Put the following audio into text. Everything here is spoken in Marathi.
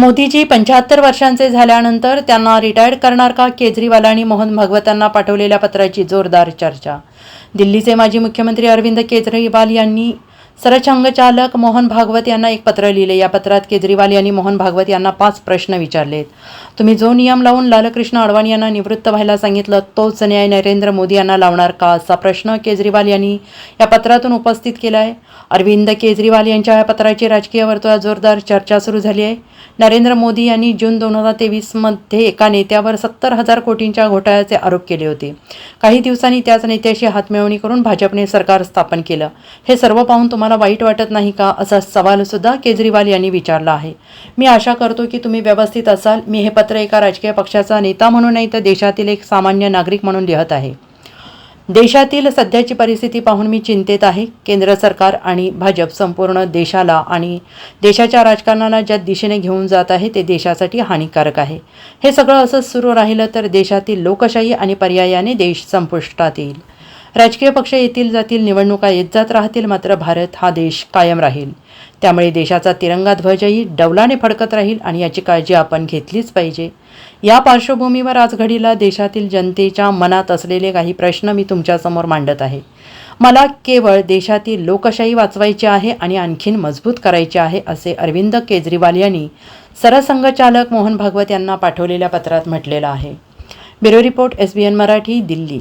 मोदीजी पंच्याहत्तर वर्षांचे झाल्यानंतर त्यांना रिटायर्ड करणार का? केजरीवाल आणि मोहन भागवतांना पाठवलेल्या पत्राची जोरदार चर्चा. दिल्लीचे माजी मुख्यमंत्री अरविंद केजरीवाल यांनी सरसंघचालक मोहन भागवत यांना एक पत्र लिहिले. या पत्रात केजरीवाल यांनी मोहन भागवत यांना पाच प्रश्न विचारलेत. तुम्ही जो नियम लावून लालकृष्ण अडवाणी यांना निवृत्त व्हायला सांगितलं तोच न्याय नरेंद्र मोदी यांना लावणार का? असा प्रश्न केजरीवाल यांनी या पत्रातून उपस्थित केला आहे अरविंद केजरीवाल यांच्या या पत्राची राजकीय वर्तुळात जोरदार चर्चा सुरू झाली आहे. नरेंद्र मोदी यांनी जून दोन हजार तेवीसमध्ये एका नेत्यावर सत्तर हजार कोटींच्या घोटाळ्याचे आरोप केले होते. काही दिवसांनी त्याच नेत्याशी हातमिळवणी करून भाजपने सरकार स्थापन केलं. हे सर्व पाहून तुम्हाला वाईट वाटत नाही का असा सवालसुद्धा केजरीवाल यांनी विचारला आहे. मी आशा करतो की तुम्ही व्यवस्थित असाल. मी हे पत्र एका राजकीय पक्षाचा नेता म्हणून नाही तर देशातील एक सामान्य नागरिक म्हणून लिहत आहे. देशातील सध्याची परिस्थिती पाहून मी चिंतेत आहे. केंद्र सरकार आणि भाजप संपूर्ण देशाला आणि देशाच्या राजकारणाला ज्या दिशेने घेऊन जात आहे ते देशासाठी हानिकारक आहे. हे सगळं असंच सुरू राहिलं तर देशातील लोकशाही आणि पर्यायाने देश संपुष्टात येईल. राजकीय पक्ष येतील जातील निवडणुका येत जात राहतील मात्र भारत हा देश कायम राहील. त्यामुळे देशाचा तिरंगा ध्वजही डौलाने फडकत राहील आणि याची काळजी आपण घेतलीच पाहिजे. या पार्श्वभूमीवर आज घडीला देशातील जनतेच्या मनात असलेले काही प्रश्न मी तुमच्यासमोर मांडत आहे. मला केवळ देशातील लोकशाही वाचवायची आहे आणि आणखीन मजबूत करायची आहे असे अरविंद केजरीवाल यांनी सरसंघचालक मोहन भागवत यांना पाठवलेल्या पत्रात म्हटलेलं आहे. Bureau report S B N Marathi Delhi.